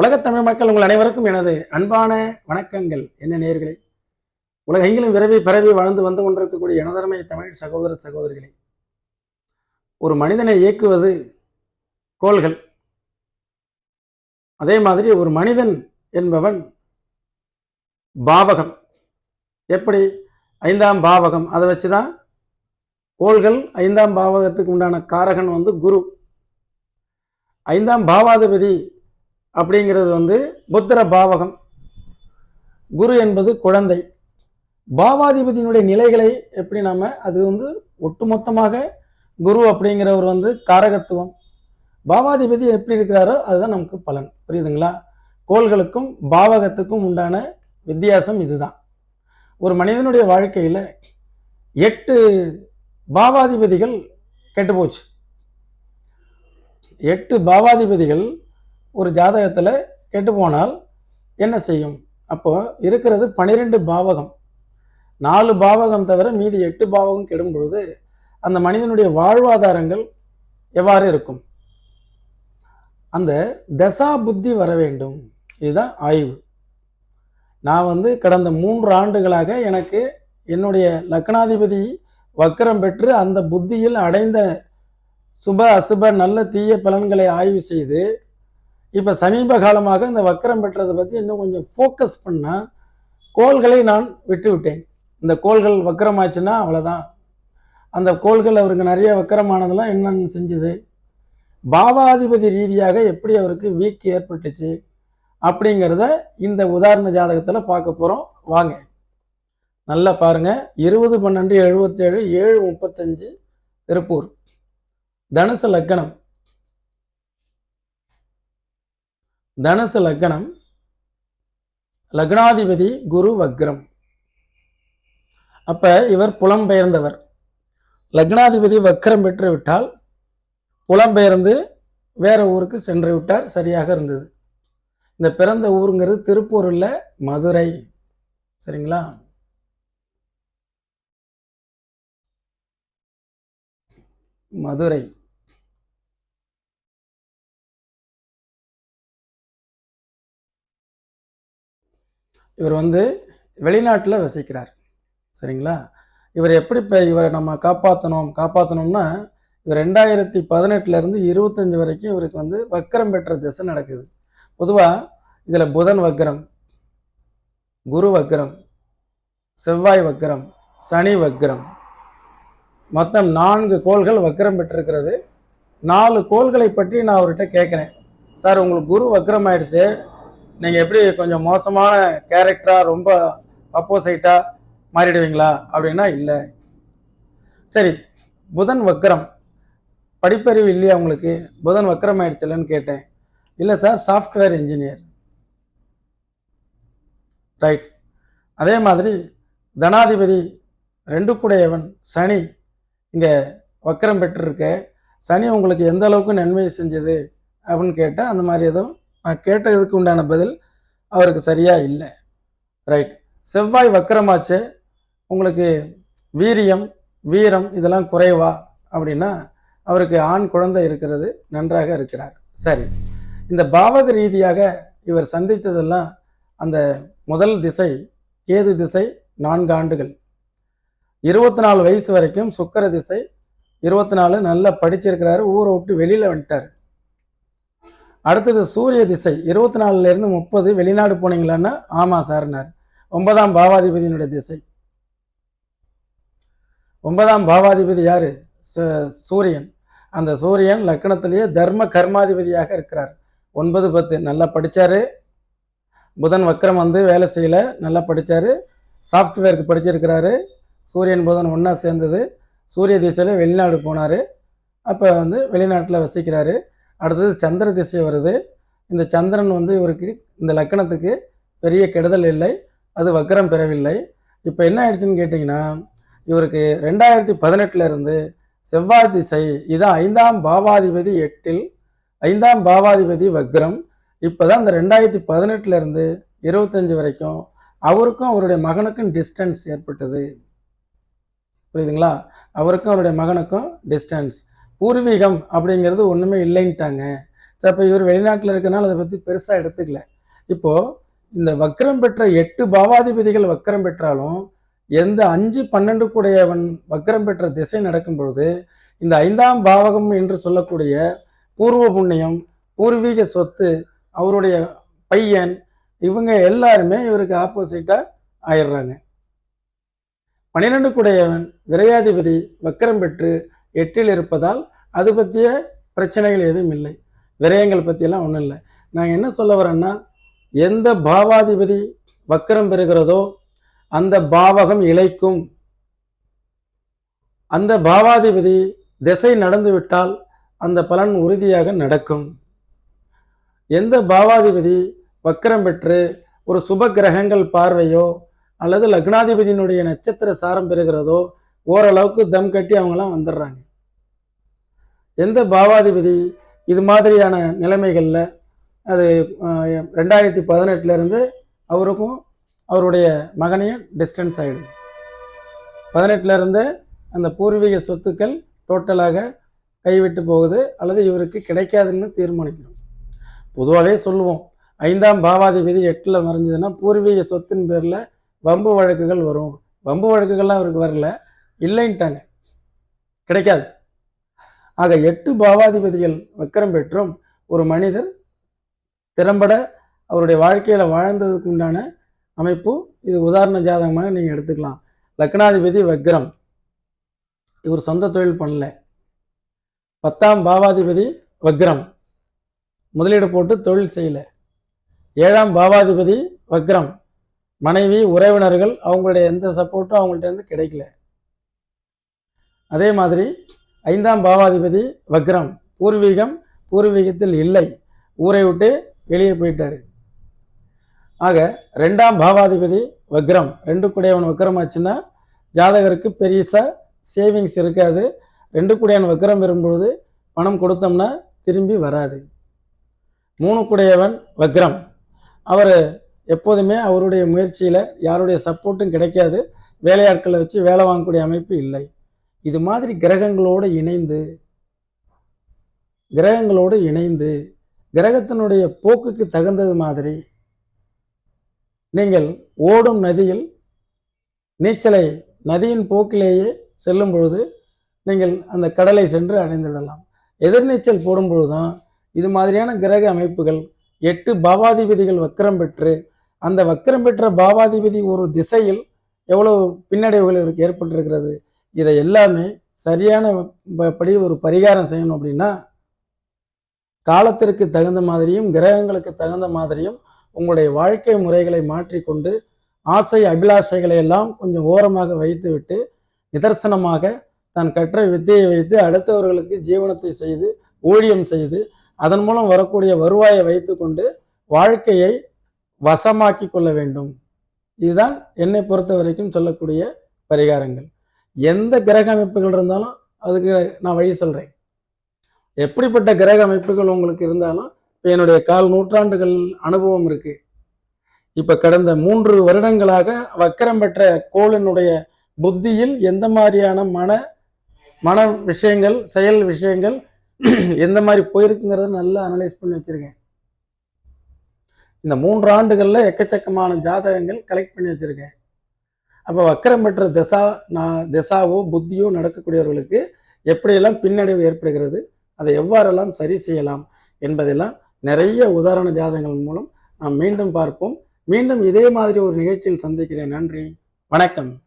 உலகத்தமிழ் மக்கள் உங்கள் அனைவருக்கும் எனது அன்பான வணக்கங்கள். என்ன நேர்களே உலகெங்கிலும் விரைவி பரவி வாழ்ந்து வந்து கொண்டிருக்கக்கூடிய எனதரமை தமிழ் சகோதர சகோதரிகளே ஒரு மனிதனை இயக்குவது கோள்கள். அதே மாதிரி ஒரு மனிதன் என்பவன் பாவகம். எப்படி? ஐந்தாம் பாவகம். அதை வச்சு தான் கோள்கள் ஐந்தாம் பாவகத்துக்கு உண்டான காரகன் வந்து குரு. ஐந்தாம் பாவாதிபதி அப்படிங்கிறது வந்து புத்திர பாவகம். குரு என்பது குழந்தை. பாவாதிபதியினுடைய நிலைகளை எப்படி நாம அது வந்து ஒட்டுமொத்தமாக குரு அப்படிங்கிறவர் வந்து காரகத்துவம். பாவாதிபதி எப்படி இருக்கிறாரோ அதுதான் நமக்கு பலன். புரியுதுங்களா? கோள்களுக்கும் பாவகத்துக்கும் உண்டான வித்தியாசம் இதுதான். ஒரு மனிதனுடைய வாழ்க்கையில் எட்டு பாவாதிபதிகள் கெட்டு போச்சு. எட்டு பாவாதிபதிகள் ஒரு ஜாதகத்தில் கெட்டு போனால் என்ன செய்யும்? அப்போது இருக்கிறது பனிரெண்டு பாவகம். நாலு பாவகம் தவிர மீதி எட்டு பாவகம் கெடும் பொழுது அந்த மனிதனுடைய வாழ்வாதாரங்கள் எவ்வாறு இருக்கும்? அந்த தசா புத்தி வர வேண்டும். இதுதான் ஆய்வு. நான் வந்து கடந்த மூன்று ஆண்டுகளாக எனக்கு என்னுடைய லக்னாதிபதி வக்கரம் பெற்று அந்த புத்தியில் அடைந்த சுப அசுப நல்ல தீய பலன்களை ஆய்வு செய்து இப்போ சமீப காலமாக இந்த வக்கரம் பெற்றதை பற்றி இன்னும் கொஞ்சம் ஃபோக்கஸ் பண்ணால் கோள்களை நான் விட்டு விட்டேன் இந்த கோள்கள் வக்கரமாச்சுன்னா அவ்வளோதான் அந்த கோள்கள் அவருக்கு நிறைய வக்கரமானதெல்லாம் என்னென்னு செஞ்சுது? பாவாதிபதி ரீதியாக எப்படி அவருக்கு வீக் ஏற்பட்டுச்சு? அப்படிங்கிறத இந்த உதாரண ஜாதகத்தில் பார்க்க போகிறோம் வாங்க. நல்லா பாருங்க. இருபது பன்னெண்டு எழுபத்தேழு ஏழு முப்பத்தஞ்சு திருப்பூர். தனுசு லக்கணம். தனுசு லக்னம் லக்னாதிபதி குரு வக்ரம். அப்போ இவர் புலம்பெயர்ந்தவர். லக்னாதிபதி வக்ரம் பெற்று விட்டால் புலம்பெயர்ந்து வேற ஊருக்கு சென்று விட்டார் சரியாக இருந்தது. இந்த பிறந்த ஊருங்கிறது திருப்பூர் மதுரை. சரிங்களா? மதுரை. இவர் வந்து வெளிநாட்டில் வசிக்கிறார். சரிங்களா? இவர் எப்படி இப்போ இவரை நம்ம காப்பாற்றணும் காப்பாற்றணும்னா இவர் ரெண்டாயிரத்தி பதினெட்டுலேருந்து இருபத்தஞ்சி வரைக்கும் இவருக்கு வந்து வக்கரம் பெற்ற திசை நடக்குது. பொதுவாக இதில் புதன் வக்கரம் குரு வக்கரம் செவ்வாய் வக்கரம் சனி வக்கரம். மொத்தம் நான்கு கோள்கள் வக்கரம் பெற்றிருக்கிறது. நாலு கோள்களை பற்றி நான் அவர்கிட்ட கேட்குறேன். சார் உங்களுக்கு குரு வக்கரம் ஆயிடுச்சு. நீங்கள் எப்படி கொஞ்சம் மோசமான கேரக்டராக ரொம்ப அப்போசைட்டாக மாறிடுவீங்களா? அப்படின்னா இல்லை. சரி புதன் வக்கரம் படிப்பறிவு இல்லையா உங்களுக்கு? புதன் வக்கரம் ஆயிடுச்சுலன்னு கேட்டேன். இல்லை சார் சாஃப்ட்வேர் இன்ஜினியர் ரைட் அதே மாதிரி தனாதிபதி ரெண்டு கூடையவன் சனி. இங்கே வக்கரம் பெற்றிருக்க. சனி உங்களுக்கு எந்த அளவுக்கு நன்மை செஞ்சது அப்படின்னு கேட்டால் அந்த மாதிரி எதுவும் கேட்டதுக்கு உண்டான பதில் அவருக்கு சரியாக இல்லை. ரைட் செவ்வாய் வக்கரமாச்சு. உங்களுக்கு வீரியம் வீரம் இதெல்லாம் குறைவா? அப்படின்னா அவருக்கு ஆண் குழந்தை இருக்கிறது நன்றாக இருக்கிறார். சரி. இந்த பாவக ரீதியாக இவர் சந்தித்ததெல்லாம் அந்த முதல் திசை கேது திசை நான்கு ஆண்டுகள். இருபத்தி நாலு வயசு வரைக்கும் சுக்கர திசை இருபத்தி நாலு நல்லா படிச்சிருக்கிறாரு ஊரை விட்டு வெளியில் வந்துட்டார். அடுத்தது சூரிய திசை. இருபத்தி நாலுலேருந்து முப்பது வெளிநாடு போனீங்களான்னா ஆமாம் சார்னார். ஒன்பதாம் பாவாதிபதியினுடைய திசை. ஒன்பதாம் பாவாதிபதி யார்? ச- சூரியன். அந்த சூரியன் லக்னத்திலேயே தர்ம கர்மாதிபதியாக இருக்கிறார். ஒன்பது பத்து நல்லா படித்தார் புதன் வக்ரம் வந்து வேலை செய்யல நல்லா படித்தார் சாஃப்ட்வேருக்கு படிச்சிருக்கிறாரு. சூரியன் புதன் ஒன்றா சேர்ந்தது. சூரிய திசையில் வெளிநாடு போனார். அப்போ வந்து வெளிநாட்டில் வசிக்கிறாரு. அடுத்தது சந்திர திசை வருது. இந்த சந்திரன் வந்து இவருக்கு இந்த லக்கணத்துக்கு பெரிய கெடுதல் இல்லை. அது வக்கரம் பெறவில்லை. இப்போ என்ன ஆயிடுச்சுன்னு கேட்டிங்கன்னா இவருக்கு ரெண்டாயிரத்தி பதினெட்டுல இருந்து செவ்வாய் திசை இது ஐந்தாம் பாவாதிபதி எட்டில் ஐந்தாம் பாவாதிபதி வக்ரம். இப்போ தான் இந்த ரெண்டாயிரத்தி பதினெட்டுல இருந்து இருபத்தஞ்சு வரைக்கும் அவருக்கும் அவருடைய மகனுக்கும் டிஸ்டன்ஸ் ஏற்பட்டது. புரியுதுங்களா? அவருக்கும் அவருடைய மகனுக்கும் டிஸ்டன்ஸ் பூர்வீகம் அப்படிங்கிறது ஒன்றுமே இல்லைன்ட்டாங்க. சரி அப்போ இவர் வெளிநாட்டில் இருக்கனால அதை பற்றி பெருசாக எடுத்துக்கல. இப்போது இந்த வக்கரம் பெற்ற எட்டு பாவாதிபதிகள் வக்கரம் பெற்றாலும் எந்த அஞ்சு பன்னெண்டு கூடையவன் வக்கரம் பெற்ற திசை நடக்கும் பொழுது இந்த ஐந்தாம் பாவகம் என்று சொல்லக்கூடிய பூர்வ புண்ணியம் பூர்வீக சொத்து அவருடைய பையன் இவங்க எல்லாருமே இவருக்கு ஆப்போசிட்டாக ஆயிடுறாங்க. பன்னிரெண்டு கூடையவன் விரையாதிபதி வக்கரம் பெற்று எட்டில் இருப்பதால் அது பற்றிய பிரச்சனைகள் எதுவும் இல்லை. விரயங்கள் பற்றியெல்லாம் ஒன்றும் இல்லை. நான் என்ன சொல்ல வரேன்னா எந்த பாவாதிபதி வக்கரம் பெறுகிறதோ அந்த பாவகம் இழைக்கும். அந்த பாவாதிபதி திசை நடந்து விட்டால் அந்த பலன் உறுதியாக நடக்கும். எந்த பாவாதிபதி வக்கரம் பெற்று ஒரு சுப கிரகங்கள் பார்வையோ அல்லது லக்னாதிபதியினுடைய நட்சத்திர சாரம் பெறுகிறதோ ஓரளவுக்கு தம் கட்டி அவங்களாம் வந்துடுறாங்க. எந்த பாவாதிபதி இது மாதிரியான நிலைமைகளில் அது ரெண்டாயிரத்தி பதினெட்டுலேருந்து அவருக்கும் அவருடைய மகனையும் டிஸ்டன்ஸ் ஆகிடுது பதினெட்டுலேருந்து அந்த பூர்வீக சொத்துக்கள் டோட்டலாக கைவிட்டு போகுது அல்லது இவருக்கு கிடைக்காதுன்னு தீர்மானிக்கிறோம். பொதுவாகவே சொல்லுவோம் ஐந்தாம் பாவாதிபதி எட்டில் மறைஞ்சதுன்னா பூர்வீக சொத்தின் பேரில் வம்பு வழக்குகள் வரும். வம்பு வழக்குகள்லாம் அவருக்கு வரல. இல்லைன்ட்டாங்க. கிடைக்காது. ஆக எட்டு பாவாதிபதிகள் வக்கரம் பெற்றும் ஒரு மனிதர் திறம்பட அவருடைய வாழ்க்கையில் வாழ்ந்ததுக்கு உண்டான அமைப்பு. இது உதாரண ஜாதகமாக நீங்கள் எடுத்துக்கலாம். லக்னாதிபதி வக்ரம். இவர் சொந்த தொழில் பண்ணல. பத்தாம் பாவாதிபதி வக்ரம். முதலீடு போட்டு தொழில் செய்யல. ஏழாம் பாவாதிபதி வக்ரம். மனைவி உறவினர்கள் அவங்களுடைய எந்த சப்போர்ட்டும் அவங்கள்ட்ட இருந்து கிடைக்கல. அதே மாதிரி ஐந்தாம் பாவாதிபதி வக்ரம் பூர்வீகம் பூர்வீகத்தில் இல்லை. ஊரை விட்டு வெளியே போயிட்டார். ஆக ரெண்டாம் பாவாதிபதி வக்ரம் ரெண்டு கூடையவன் வக்ரம் ஆச்சுன்னா ஜாதகருக்கு பெரியசா சேவிங்ஸ் இருக்காது. ரெண்டு குடையவன் வக்ரம் வரும்பொழுது பணம் கொடுத்தோம்னா திரும்பி வராது. மூணு கூடையவன் வக்ரம். அவர் எப்போதுமே அவருடைய முயற்சியில் யாருடைய சப்போர்ட்டும் கிடைக்காது. வேலையாட்களை வச்சு வேலை வாங்கக்கூடிய அமைப்பு இல்லை. இது மாதிரி கிரகங்களோடு இணைந்து கிரகங்களோடு இணைந்து கிரகத்தினுடைய போக்குக்கு தகுந்தது மாதிரி நீங்கள் ஓடும் நதியில் நீச்சலை நதியின் போக்கிலேயே செல்லும் பொழுது நீங்கள் அந்த கடலை சென்று அடைந்துவிடலாம். எதிர்நீச்சல் போடும்பொழுதுதான் இது மாதிரியான கிரக அமைப்புகள் எட்டு பாவாதிபதிகள் வக்கரம் பெற்று அந்த வக்கரம் பெற்ற பாவாதிபதி ஒரு திசையில் எவ்வளவு பின்னடைவுகள் இவருக்கு ஏற்பட்டிருக்கிறது? இதை எல்லாமே சரியான படி ஒரு பரிகாரம் செய்யணும் அப்படின்னா காலத்திற்கு தகுந்த மாதிரியும் கிரகங்களுக்கு தகுந்த மாதிரியும் உங்களுடைய வாழ்க்கை முறைகளை மாற்றிக்கொண்டு ஆசை அபிலாஷைகளை எல்லாம் கொஞ்சம் ஓரமாக வைத்துவிட்டு நிதர்சனமாக தான் கற்ற வித்தையை வைத்து அடுத்தவர்களுக்கு ஜீவனத்தை செய்து ஊழியம் செய்து அதன் மூலம் வரக்கூடிய வருவாயை வைத்துக்கொண்டு வாழ்க்கையை வசமாக்கி கொள்ள வேண்டும். இதுதான் என்னை பொறுத்த வரைக்கும் சொல்லக்கூடிய பரிகாரங்கள். எந்த கிரக அமைப்புகள் இருந்தாலும் அதுக்கு நான் வழி சொல்கிறேன் எப்படிப்பட்ட கிரக அமைப்புகள் உங்களுக்கு இருந்தாலும் இப்போ என்னுடைய கால் நூற்றாண்டுகள் அனுபவம் இருக்கு. இப்போ கடந்த மூன்று வருடங்களாக வக்கரம் பெற்ற கோளினுடைய புத்தியில் எந்த மாதிரியான மன மன விஷயங்கள் செயல் விஷயங்கள் எந்த மாதிரி போயிருக்குங்கிறத நல்லா அனலைஸ் பண்ணி வச்சுருக்கேன். இந்த மூன்று ஆண்டுகளில் எக்கச்சக்கமான ஜாதகங்கள் கலெக்ட் பண்ணி வச்சுருக்கேன். அப்போ வக்கரம் பெற்ற திசா நான் திசாவோ புத்தியோ நடக்கக்கூடியவர்களுக்கு எப்படியெல்லாம் பின்னடைவு ஏற்படுகிறது அதை எவ்வாறெல்லாம் சரி செய்யலாம் என்பதெல்லாம் நிறைய உதாரண ஜாதகங்கள் மூலம் நாம் மீண்டும் பார்ப்போம். மீண்டும் இதே மாதிரி ஒரு நிகழ்ச்சியில் சந்திக்கிறேன். நன்றி. வணக்கம்.